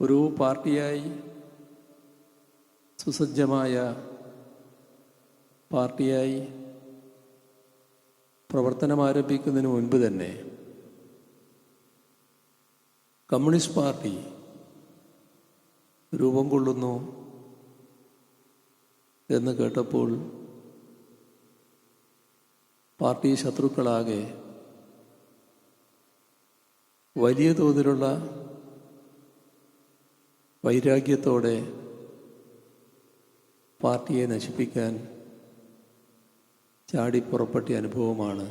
ഒരു പാർട്ടിയായി സുസജ്ജമായ പാർട്ടിയായി പ്രവർത്തനം ആരംഭിക്കുന്നതിന് മുൻപ് തന്നെ കമ്മ്യൂണിസ്റ്റ് പാർട്ടി രൂപം കൊള്ളുന്നു എന്ന് കേട്ടപ്പോൾ പാർട്ടി ശത്രുക്കളാകെ വലിയ തോതിലുള്ള വൈരാഗ്യത്തോടെ പാർട്ടിയെ നശിപ്പിക്കാൻ ചാടി പുറപ്പെട്ട അനുഭവമാണ്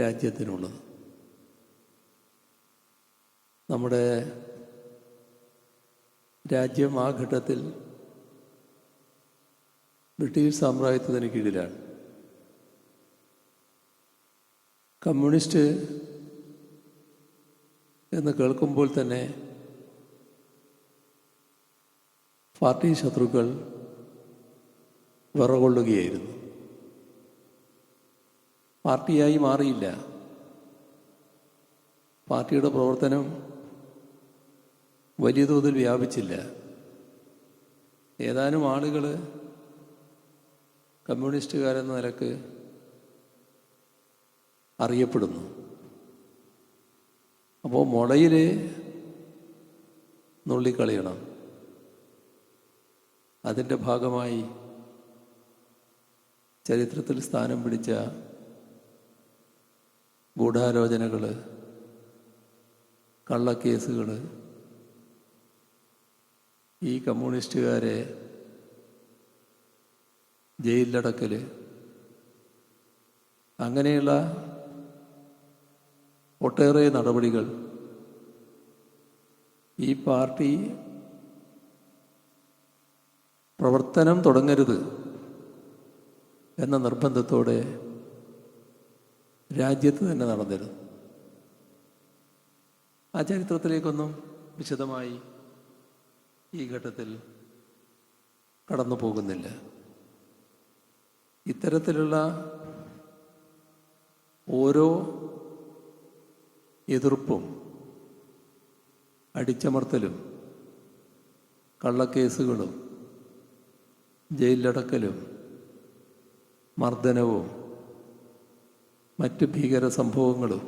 രാജ്യത്തിനുള്ളത്. നമ്മുടെ രാജ്യം ആ ഘട്ടത്തിൽ ബ്രിട്ടീഷ് സാമ്രാജ്യത്തിന് കീഴിലാണ്. കമ്മ്യൂണിസ്റ്റ് എന്ന് കേൾക്കുമ്പോൾ തന്നെ പാർട്ടി ശത്രുക്കൾ വിറകൊള്ളുകയായിരുന്നു. പാർട്ടിയായി മാറിയില്ല. പാർട്ടിയുടെ പ്രവർത്തനം വലിയ തോതിൽ വ്യാപിച്ചില്ല. ഏതാനും ആളുകൾ കമ്മ്യൂണിസ്റ്റുകാരെന്ന നിലയ്ക്ക് അറിയപ്പെടുന്നു. അപ്പോൾ മുളയിൽ നുള്ളിക്കളയണം. അതിന്റെ ഭാഗമായി ചരിത്രത്തിൽ സ്ഥാനം പിടിച്ച ഗൂഢാലോചനകൾ കള്ളക്കേസുകൾ ഈ കമ്മ്യൂണിസ്റ്റുകാരെ ജയിലിലടക്കൽ അങ്ങനെയുള്ള ഒട്ടേറെ നടപടികൾ ഈ പാർട്ടി പ്രവർത്തനം തുടങ്ങരുത് എന്ന നിർബന്ധത്തോടെ രാജ്യത്ത് തന്നെ നടന്നിരുന്നു ആ ചരിത്രത്തിലേക്കൊന്നും വിശദമായി ഈ ഘട്ടത്തിൽ കടന്നു പോകുന്നില്ല. ഇത്തരത്തിലുള്ള ഓരോ എതിർപ്പും അടിച്ചമർത്തലും കള്ളക്കേസുകളും ജയിലിലടക്കലും മർദ്ദനവും മറ്റ് ഭീകര സംഭവങ്ങളും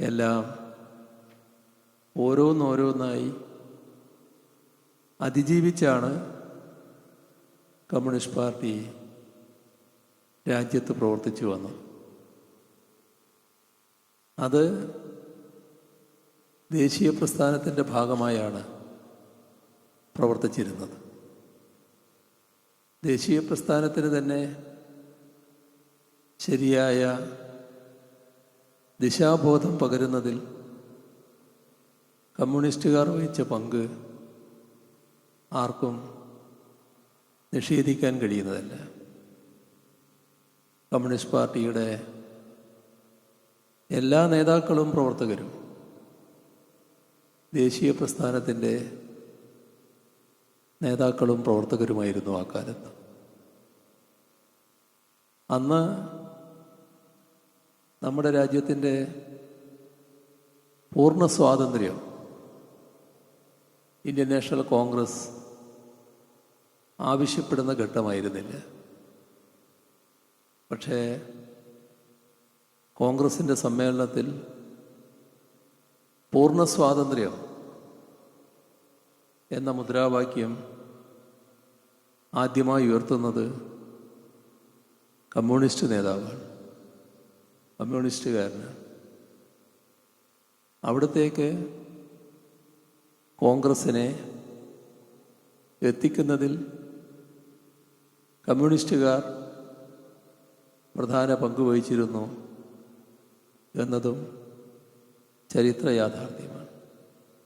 എല്ലാം ഓരോന്നോരോന്നായി അതിജീവിച്ചാണ് കമ്മ്യൂണിസ്റ്റ് പാർട്ടി രാജ്യത്ത് പ്രവർത്തിച്ചു വന്നത്. അത് ദേശീയ പ്രസ്ഥാനത്തിന്റെ ഭാഗമായാണ് പ്രവർത്തിച്ചിരുന്നത്. ദേശീയ പ്രസ്ഥാനത്തിന് തന്നെ ശരിയായ ദിശാബോധം പകരുന്നതിൽ കമ്മ്യൂണിസ്റ്റുകാർ വഹിച്ച പങ്ക് ആർക്കും നിഷേധിക്കാൻ കഴിയുന്നതല്ല. കമ്മ്യൂണിസ്റ്റ് പാർട്ടിയുടെ എല്ലാ നേതാക്കളും പ്രവർത്തകരും ദേശീയ പ്രസ്ഥാനത്തിന്റെ നേതാക്കളും പ്രവർത്തകരുമായിരുന്നു ആ കാലത്ത്. അന്ന് നമ്മുടെ രാജ്യത്തിന്റെ പൂർണ സ്വാതന്ത്ര്യം ഇന്ത്യൻ നാഷണൽ കോൺഗ്രസ് ആവശ്യപ്പെടുന്ന ഘട്ടമായിരുന്നില്ല. പക്ഷേ കോൺഗ്രസിന്റെ സമ്മേളനത്തിൽ പൂർണ സ്വാതന്ത്ര്യം എന്ന മുദ്രാവാക്യം ആദ്യമായി ഉയർത്തുന്നത് കമ്മ്യൂണിസ്റ്റ് നേതാവാണ്. കമ്മ്യൂണിസ്റ്റുകാരനാണ്. അവിടത്തേക്ക് കോൺഗ്രസിനെ എത്തിക്കുന്നതിൽ കമ്മ്യൂണിസ്റ്റുകാർ പ്രധാന പങ്ക് വഹിച്ചിരുന്നു എന്നതും ചരിത്ര യാഥാർത്ഥ്യമാണ്.